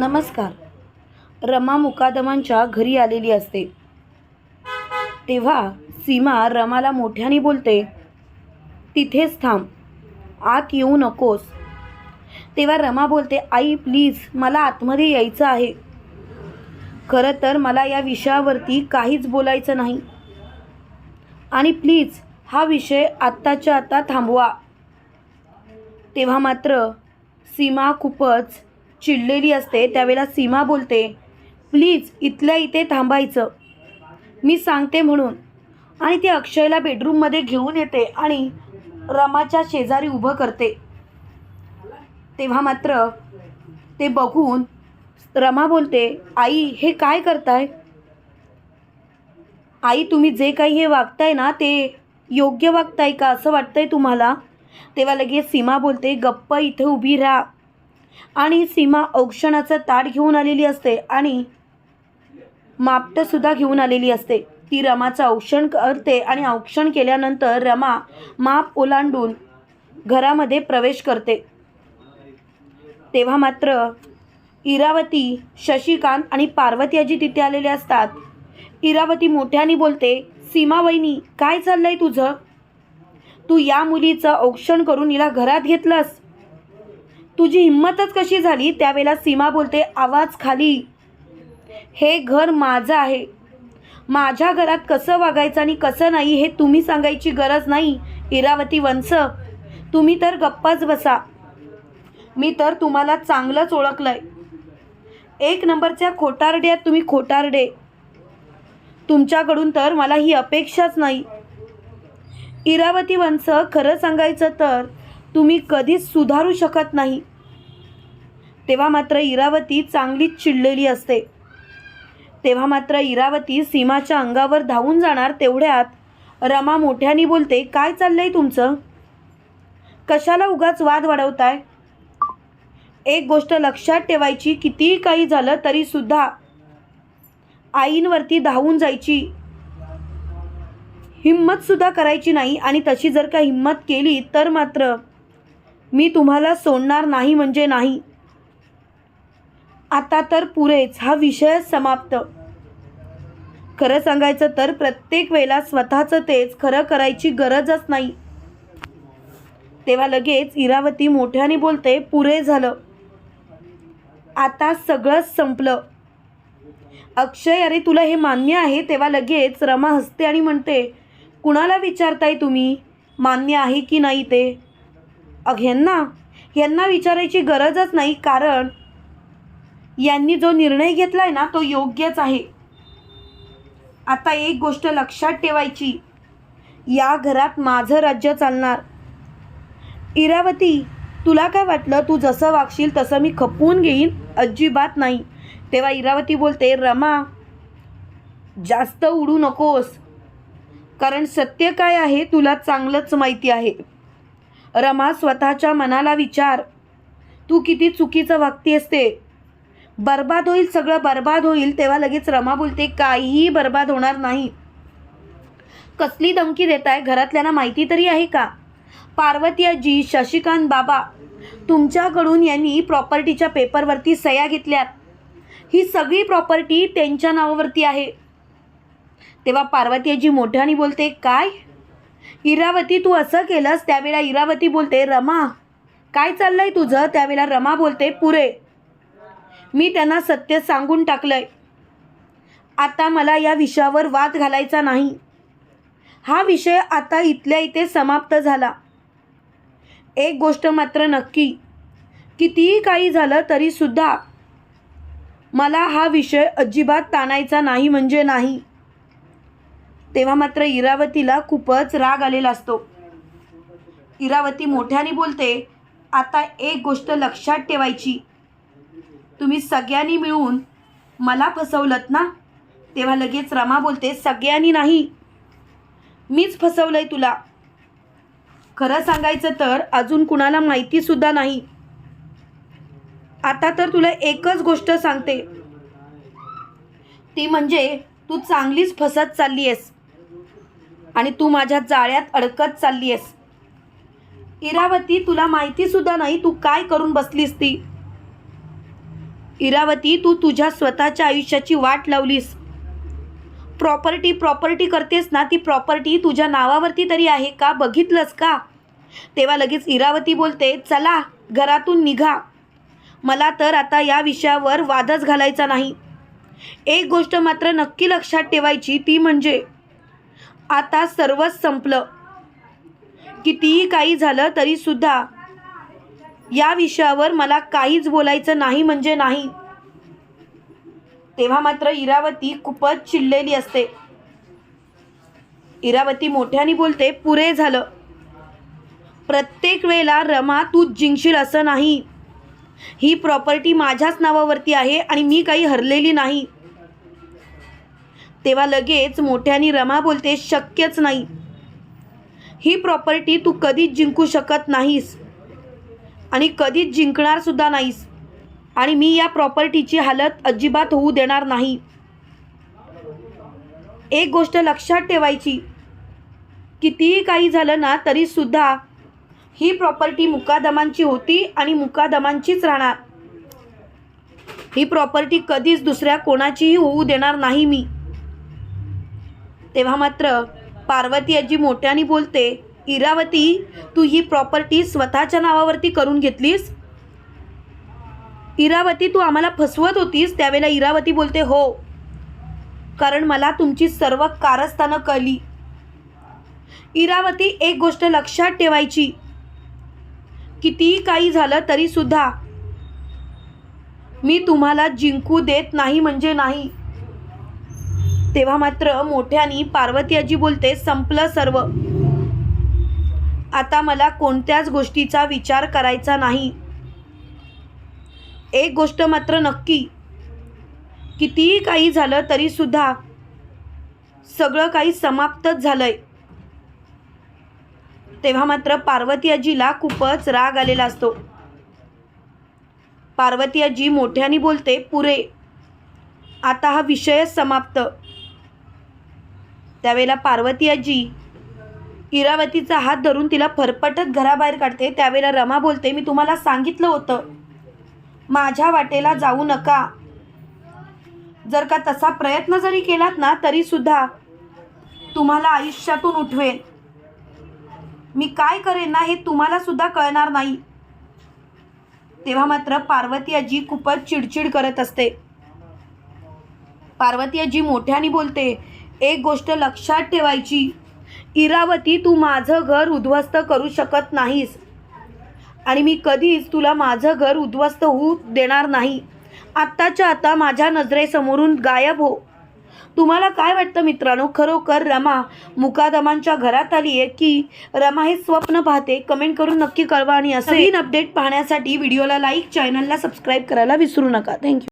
नमस्कार. रमा मुकादमांच्या घरी आलेली असते. तेव्हा सीमा रमाला मोठ्याने बोलते तिथेच थांब. आत येऊ नकोस. तेव्हा रमा बोलते आई प्लीज मला आतमध्ये यायचं आहे. खरं तर मला या विषयावरती काहीच बोलायचं नाही. आणि प्लीज हा विषय आत्ताच्या आत्ता थांबवा. तेव्हा मात्र सीमा खूपच चिडलेली असते त्यावेळेला सीमा बोलते प्लीज इथल्या इथे थांबायचं. मी सांगते म्हणून आणि ती अक्षयला बेडरूममध्ये घेऊन येते आणि रमाच्या शेजारी उभं करते. तेव्हा मात्र ते बघून रमा बोलते आई हे काय करताय? आई तुम्ही जे काही हे वागताय ना ते योग्य वागताय का असं वाटतंय तुम्हाला? तेव्हा लगेच सीमा बोलते गप्प इथे उभी राहा. आणि सीमा औक्षणाचं ताट घेऊन आलेली असते आणि मापटंसुद्धा घेऊन आलेली असते. ती रमाचं औक्षण करते आणि औक्षण केल्यानंतर रमा माप ओलांडून घरामध्ये प्रवेश करते. तेव्हा मात्र इरावती शशिकांत आणि पार्वतीजी तिथे आलेले असतात. इरावती मोठ्याने बोलते सीमा वहिनी काय चाललंय तुझं? तू या मुलीचं औक्षण करून हिला घरात घेतलंस. तुझी हिंमतच कशी झाली? त्यावेळेला सीमा बोलते आवाज खाली. हे घर माझं आहे. माझ्या घरात कसं वागायचं आणि कसं नाही हे तुम्ही सांगायची गरज नाही इरावती वंश. तुम्ही तर गप्पाच बसा. मी तर तुम्हाला चांगलंच ओळखलंय. एक नंबरच्या खोटारड्यात तुम्ही खोटारडे. तुमच्याकडून तर मला ही अपेक्षाच नाही. इरावती वंश खरं सांगायचं तर तुम्ही कधीच सुधारू शकत नाही. तेव्हा मात्र इरावती चांगलीच चिडलेली असते. तेव्हा मात्र इरावती सीमाच्या अंगावर धावून जाणार तेवढ्यात रमा मोठ्याने बोलते काय चाललंय तुमचं? कशाला उगाच वाद वाढवताय? एक गोष्ट लक्षात ठेवायची कितीही काही झालं तरी सुद्धा आईंवरती धावून जायची हिंमतसुद्धा करायची नाही आणि तशी जर का हिंमत केली तर मात्र मी तुम्हाला सोडणार नाही म्हणजे नाही. आता तर पुरेच. हा विषय समाप्त. खरं सांगायचं तर प्रत्येक वेळेला स्वतःचं तेच खरं करायची गरजच नाही. तेव्हा लगेच इरावती मोठ्याने बोलते पुरे झालं. आता सगळंच संपलं. अक्षय अरे तुला हे मान्य आहे? तेव्हा लगेच रमा हसते आणि म्हणते कुणाला विचारताय तुम्ही? मान्य आहे की नाही ते? अग ह्यांना? ह्यांना विचारायची गरजच नाही. कारण यांनी जो निर्णय घेतला आहे ना तो योग्यच आहे. आता एक गोष्ट लक्षात ठेवायची. या घरात माझं राज्य चालणार. इरावती तुला काय वाटलं? तू जसं वागशील तसं मी खपवून घेईन. अजिबात नाही. तेव्हा इरावती बोलते रमा जास्त उडू नकोस. कारण सत्य काय आहे तुला चांगलंच माहिती आहे. रमा स्वतःच्या मनाला विचार. तू किती चुकीचं वागती असते बर्बाद होईल सगळं बर्बाद होईल तेव्हा लगेच रमा बोलते काहीही बर्बाद होणार नाही. कसली धमकी देताय घरातल्यांना माहिती तरी आहे का? पार्वती आजी शशिकांत बाबा तुमच्याकडून यांनी प्रॉपर्टीच्या पेपरवरती सह्या घेतल्यात. ही सगळी प्रॉपर्टी त्यांच्या नावावरती आहे. तेव्हा पार्वती आजी मोठ्याने बोलते काय? इरावती तू असं केलंस त्यावेळेला इरावती बोलते रमा काय चाललंय तुझं? त्यावेळेला रमा बोलते पुरे मी त्यांना सत्य सांगून टाकलंय. आता मला या विषयावर वाद घालायचा नाही. हा विषय आता इथल्या इथे समाप्त झाला. एक गोष्ट मात्र नक्की कितीही काही झालं तरीसुद्धा मला हा विषय अजिबात ताणायचा नाही म्हणजे नाही. तेव्हा मात्र इरावतीला खूपच राग आलेला असतो. इरावती मोठ्याने बोलते आता एक गोष्ट लक्षात ठेवायची. तुम्ही सगळ्यांनी मिळून मला फसवलत ना? तेव्हा लगेच रमा बोलते सगळ्यांनी नाही. मीच फसवलंय तुला. खरं सांगायचं तर अजून कुणाला माहितीसुद्धा नाही. आता तर तुला एकच गोष्ट सांगते. ती म्हणजे तू चांगलीच फसत चालली आहेस आणि तू माझ्या जाळ्यात अडकत चालली आहेस इरावती तुला माहितीसुद्धा नाही तू काय करून बसलीस ती. इरावती तू तुझ्या स्वतःच्या आयुष्याची वाट लावलीस. प्रॉपर्टी प्रॉपर्टी करतेस ना ती प्रॉपर्टी तुझ्या नावावरती तरी आहे का? बघितलंस का? तेव्हा लगेच इरावती बोलते चला घरातून निघा. मला तर आता या विषयावर वादच घालायचा नाही. एक गोष्ट मात्र नक्की लक्षात ठेवायची ती म्हणजे आता सर्वच संपलं. कितीही काही झालं तरीसुद्धा या विषयावर मला काहीच बोलायचं नाही म्हणजे नाही. तेव्हा मात्र इरावती खूपच चिडलेली असते. इरावती मोठ्याने बोलते पुरे झालं. प्रत्येक वेळेला रमा तू जिंकशील असं नाही. ही प्रॉपर्टी माझ्याच नावावरती आहे आणि मी काही हरलेली नाही. तेव्हा लगेच मोठ्याने रमा बोलते शक्यच नाही. ही प्रॉपर्टी तू कधीच जिंकू शकत नाहीस. आणि कधीच जिंकणारसुद्धा नाहीस. आणि मी या प्रॉपर्टीची हालत अजिबात होऊ देणार नाही. एक गोष्ट लक्षात ठेवायची. कितीही काही झालं ना तरीसुद्धा ही प्रॉपर्टी मुकादमांची होती आणि मुकादमांचीच राहणार. ही प्रॉपर्टी कधीच दुसऱ्या कोणाचीही होऊ देणार नाही मी. तेव्हा मात्र पार्वती आजी मोठ्याने बोलते इरावती तू ही प्रॉपर्टी स्वतःच्या नावावरती करून घेतलीस? इरावती तू आम्हाला फसवत होतीस त्यावेळेला इरावती बोलते हो. कारण मला तुमची सर्व कारस्थानं कळली. इरावती एक गोष्ट लक्षात ठेवायची. कितीही काही झालं तरीसुद्धा मी तुम्हाला जिंकू देत नाही म्हणजे नाही. तेव्हा मात्र मोठ्यानी पार्वती आजी बोलते संपलं सर्व. आता मला कोणत्याच गोष्टीचा विचार करायचा नाही. एक गोष्ट मात्र नक्की. कितीही काही झालं तरीसुद्धा सगळं काही समाप्तच झालं आहे तेव्हा मात्र पार्वती आजीला खूपच राग आलेला असतो. पार्वती आजी मोठ्याने बोलते पुरे आता हा विषयच समाप्त. त्यावेळेला पार्वती आजी इरावतीचा हात धरून तिला फरफटत घराबाहेर काढते. त्यावेळेला रमा बोलते मी तुम्हाला सांगितलं होतं. माझ्या वाटेला जाऊ नका. जर का तसा प्रयत्न जरी केलात ना तरीसुद्धा तुम्हाला आयुष्यातून उठवेल मी काय करेन ना हे तुम्हाला सुद्धा कळणार नाही. तेव्हा मात्र पार्वती आजी खूपच चिडचिड करत असते. पार्वती आजी मोठ्याने बोलते एक गोष्ट लक्षात ठेवायची. इरावती तू माझं घर उद्ध्वस्त करू शकत नाहीस. आणि मी कधीच तुला माझं घर उद्ध्वस्त होऊ देणार नाही. आत्ताच्या आता माझ्या नजरेसमोरून गायब हो. तुम्हाला काय वाटतं मित्रांनो? खरोखर रमा मुकादमांच्या घरात आली आहे की रमा हे स्वप्न पाहते? कमेंट करून नक्की कळवा आणि असं अपडेट पाहण्यासाठी व्हिडिओला लाईक चॅनलला सबस्क्राईब करायला विसरू नका. थँक्यू